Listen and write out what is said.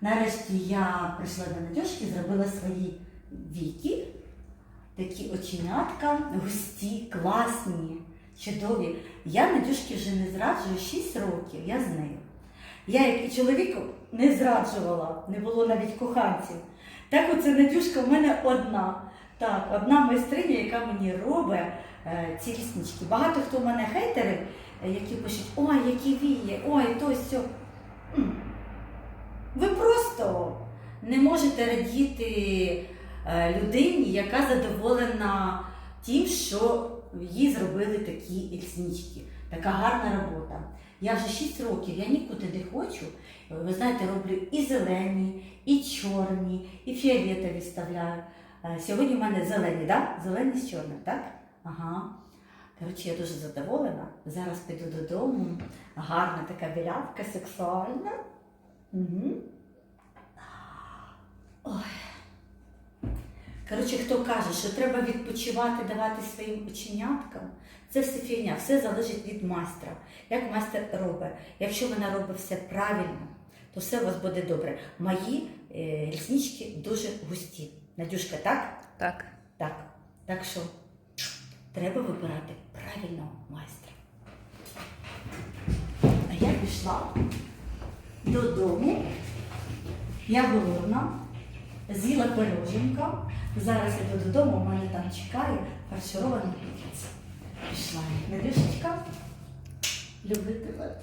Нарешті я прийшла до Надюшки, зробила свої віки. Такі оченятка густі, класні, чудові. Я Надюшки вже не зраджую 6 років, я з нею. Я, як і чоловіку, не зраджувала, не було навіть коханців. Так оце Надюшка в мене одна. Так, одна майстриня, яка мені робить е, ці ліснички. Багато хто в мене хейтери, е, які пишуть, ой, які віє, ой, то сьо. Не можете радіти е, людині, яка задоволена тим, що їй зробили такі ліснички. Така гарна робота. Я вже 6 років, я нікуди не хочу. Ви знаєте, роблю і зелені, і чорні, і фіолетові вставляю. Е, Сьогодні в мене зелені, так? Зелені з чорним, так? Ага. Коротше, я дуже задоволена. Зараз піду додому. Гарна така білявка, сексуальна. Угу. Коротше, хто каже, що треба відпочивати, давати своїм оченяткам, це все фігня, все залежить від майстра. Як майстер робить. Якщо вона робить все правильно, то все у вас буде добре. Мої е, ліснички дуже густі. Надюшка, так? Так. Так. Так що треба вибирати правильного майстра. А я пішла додому. Я голодна, з'їла пироженка. Зараз іду додому, у мене там чекає фарширований піц. Пішла. Надюшечка, люблю тебе.